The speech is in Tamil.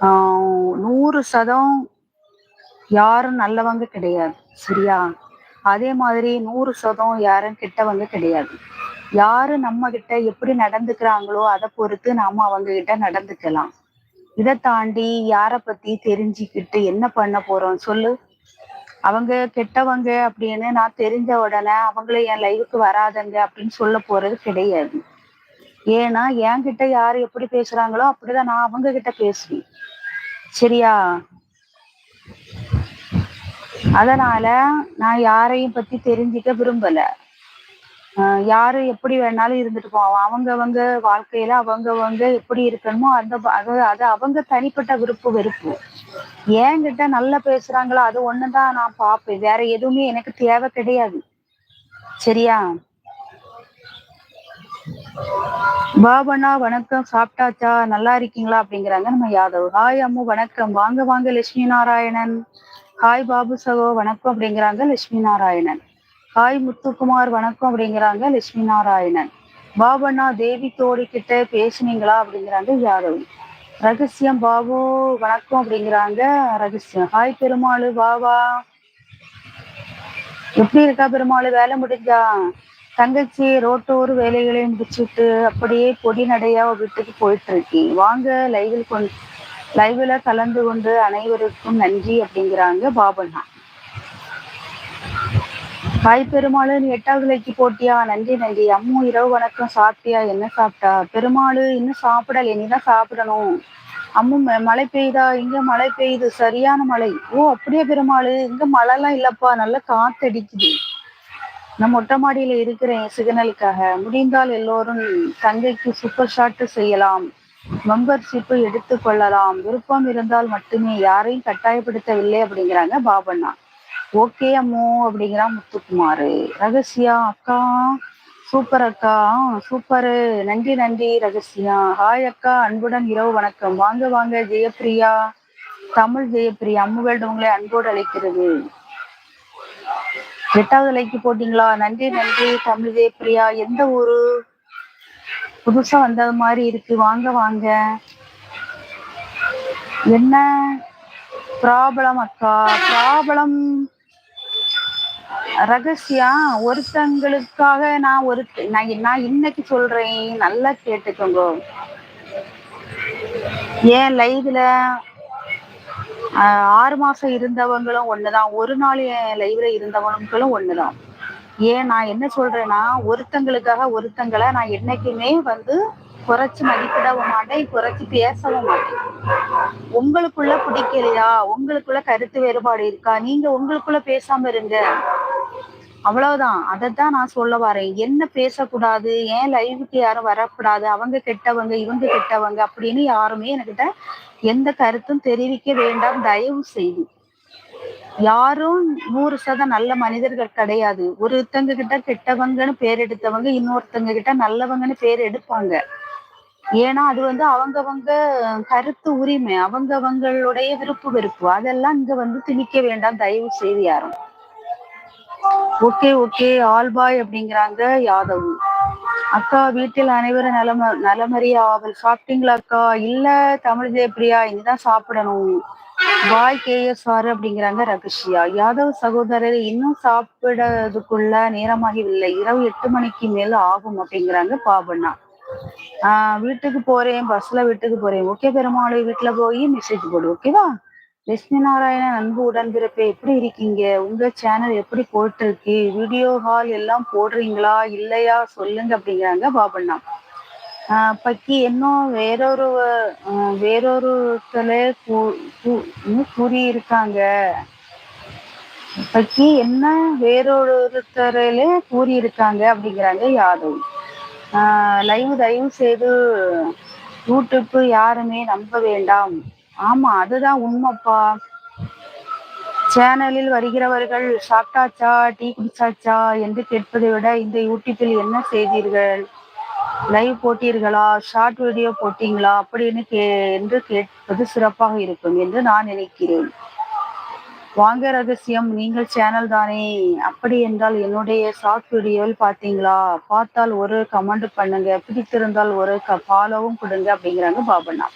ஆஹ் நூறு சதம் யாரும் நல்லவங்க கிடையாது. சரியா? அதே மாதிரி நூறு சதம் யாரும் கெட்டவங்க கிடையாது. யாரு நம்ம கிட்ட எப்படி நடந்துக்கிறாங்களோ அதை பொறுத்து நாம அவங்க கிட்ட நடந்துக்கலாம். இதை தாண்டி யார பத்தி தெரிஞ்சுக்கிட்டு என்ன பண்ண போறோம் சொல்லு. அவங்க கெட்டவங்க அப்படின்னு நான் தெரிஞ்ச உடனே அவங்கள என் லைவுக்கு வராதங்க அப்படின்னு சொல்ல போறது கிடையாது. ஏன்னா என்கிட்ட யாரு எப்படி பேசுறாங்களோ அப்படிதான் நான் அவங்க கிட்ட பேசுவேன். சரியா? அதனால நான் யாரையும் பத்தி தெரிஞ்சுக்க விரும்பல. யாரு எப்படி வேணாலும் இருந்துட்டு போவோம் அவங்க அவங்க வாழ்க்கையில அவங்கவங்க எப்படி இருக்கணுமோ அந்த அது அது அவங்க தனிப்பட்ட விருப்பு வெறுப்பு. என்கிட்ட நல்லா பேசுறாங்களோ அது ஒண்ணுதான் நான் பார்ப்பேன். வேற எதுவுமே எனக்கு தேவை கிடையாது. சரியா? பாபண்ணா வணக்கம். சாப்பிட்டாச்சா? நல்லா இருக்கீங்களா? அப்படிங்கிறாங்க. நம்ம யாதவ். ஹாய் அம்மு வணக்கம். வாங்க வாங்க லட்சுமி நாராயணன். ஹாய் பாபு சகோ வணக்கம் அப்படிங்கிறாங்க லட்சுமி நாராயணன். ஹாய் முத்துக்குமார் வணக்கம் அப்படிங்கிறாங்க லட்சுமி நாராயணன். பாபண்ணா தேவி தோடி கிட்ட பேசுனீங்களா? அப்படிங்கிறாங்க யாதவ். ரகசியம் பாபு வணக்கம் அப்படிங்கிறாங்க ரகசியம். ஹாய் பெருமாள் பாபா. எப்படி இருக்கா பெருமாள்? வேலை முடிஞ்சா? தங்கச்சி ரோட்டோர் வேலைகளை முடிச்சுட்டு அப்படியே பொடி நடையா வீட்டுக்கு போயிட்டு இருக்கேன். வாங்க லைவில் கொண்டு லைவ்ல கலந்து கொண்டு அனைவருக்கும் நன்றி அப்படிங்கிறாங்க பாபண்ணா. ஹாய் பெருமாள் நீ எட்டாவது லைக்கு போட்டியா? நன்றி நன்றி. அம்மு இரவு வணக்கம். சாப்பிட்டியா? என்ன சாப்பிட்டா? பெருமாள் இன்னும் சாப்பிடல. தான் சாப்பிடணும். அம்மு மழை பெய்யுதா? இங்க மழை பெய்யுது. சரியான மழை. ஓ அப்படியே பெருமாள்? இங்க மழைலாம் இல்லப்பா. நல்லா காத்தடிக்குது. நம்ம மொட்டை மாடியில இருக்கிற சிக்னலுக்காக முடிந்தால் எல்லோரும் தங்கைக்கு சூப்பர் ஷாட் செய்யலாம். மெம்பர்ஷிப் எடுத்து கொள்ளலாம். விருப்பம் இருந்தால் மட்டுமே யாரையும் கட்டாயப்படுத்தவில்லை அப்படிங்கிறாங்க பாபண்ணா. ஓகே அம்மோ அப்படிங்கிறான் முத்துக்குமாரு. ரகசியா அக்கா. சூப்பர் அக்கா. சூப்பரு நன்றி நன்றி ரகசியா. ஹாய் அக்கா. அன்புடன் இரவு வணக்கம். வாங்க வாங்க ஜெயப்பிரியா. தமிழ் ஜெயப்பிரியா அம்முகள் உங்களை அன்போடு அழைக்கிறது. எட்டாவது லைக்கு போட்டீங்களா? நன்றி நன்றி தமிழ் பிரியா. எந்த ஒரு புதுசா வந்தது மாதிரி இருக்கு. வாங்க வாங்க. என்ன? ப்ராப்ளம் அக்கா. ப்ராப்ளம் ரகசியம் ஒருத்தங்களுக்காக நான் ஒரு நான் நான் இன்னைக்கு சொல்றேன். நல்லா கேட்டுக்கோங்க. ஏன் லைவ்ல ஆறு மாசம் இருந்தவங்களும் ஒண்ணுதான். ஒரு நாள் என் லைவ்ல இருந்தவங்களும் ஒண்ணுதான். ஏன் நான் என்ன சொல்றேன்னா ஒருத்தங்களுக்காக ஒருத்தங்களை நான் என்னைக்குமே வந்து குறைச்சு மதிப்பிடவும் மாட்டேன் குறைச்சு பேசவும் மாட்டேன். உங்களுக்குள்ள பிடிக்கலையா? உங்களுக்குள்ள கருத்து வேறுபாடு இருக்கா? நீங்க உங்களுக்குள்ள பேசாம இருங்க. அவ்வளவுதான். அதை தான் நான் சொல்ல வரேன். என்ன பேசக்கூடாது? ஏன் லைவுக்கு யாரும் வரக்கூடாது? அவங்க கெட்டவங்க இவங்க கெட்டவங்க அப்படின்னு யாருமே என்கிட்ட எந்த கருத்தும் தெரிவிக்க வேண்டாம். தயவு செய்து. யாரும் நூறு சதம் நல்ல மனிதர்கள் கிடையாது. ஒருத்தங்க கிட்ட கெட்டவங்கன்னு பேர் எடுத்தவங்க இன்னொருத்தங்க கிட்ட நல்லவங்கன்னு பேர் எடுப்பாங்க. ஏன்னா அது வந்து அவங்கவங்க கருத்து உரிமை அவங்கவங்களுடைய விருப்பு வெறுப்பு. அதெல்லாம் இங்க வந்து திணிக்க வேண்டாம். தயவு செய்து யாரும். ஓகே ஓகே ஆல்பாய் அப்படிங்கிறாங்க யாதவ். அக்கா வீட்டில் அனைவரும் நலம நலமறிய ஆவல் சாப்பிட்டீங்களா அக்கா? இல்ல தமிழ் ஜெயப்பிரியா இனிதான் சாப்பிடணும். பாய் கேஎஸ்ஆர் அப்படிங்கிறாங்க ரகசியா. யாதவ் சகோதரர் இன்னும் சாப்பிடறதுக்குள்ள நேரமாகவில்லை. இரவு எட்டு மணிக்கு மேல ஆகும் அப்படிங்கிறாங்க பாபண்ணா. ஆஹ் வீட்டுக்கு போறேன் பஸ்ல வீட்டுக்கு போறேன். ஓகே பெருமாளு வீட்டுல போய் மெசேஜ் போடு ஓகேவா? லட்சுமி நாராயணன் அன்பு உடன்பிறப்பே எப்படி இருக்கீங்க? உங்க சேனல் எப்படி போட்டு இருக்கு வீடியோ ஹால் எல்லாம் போடுறீங்களா? இல்லையா? சொல்லுங்க அப்படிங்கிறாங்க பாபண்ணா. பக்கி இன்னும் வேறொரு ஆஹ் கூறியிருக்காங்க. பக்கி என்ன வேறொருத்தரையிலே கூறியிருக்காங்க அப்படிங்கிறாங்க யாதவ். லைவ் தயவு செய்து யூடியூப் யாருமே நம்ப வேண்டாம். ஆமா அதுதான் உண்மைப்பா. சேனலில் வருகிறவர்கள் சாப்பிட்டாச்சா டீ குடிச்சாச்சா என்று கேட்பதை விட இந்த யூடியூப்பில் என்ன செய்தீர்கள்? லைவ் போட்டீர்களா? ஷார்ட் வீடியோ போட்டீங்களா? அப்படின்னு கே என்று கேட்பது சிறப்பாக இருக்கும் என்று நான் நினைக்கிறேன். வாங்க ரகசியம் நீங்கள் சேனல் தானே. அப்படி என்றால் என்னுடைய ஷார்ட் வீடியோவில் பார்த்தீங்களா? பார்த்தால் ஒரு கமெண்ட் பண்ணுங்க பிடித்திருந்தால் ஒரு க ஃபாலோவும் கொடுங்க அப்படிங்கிறாங்க பாபண்ணா.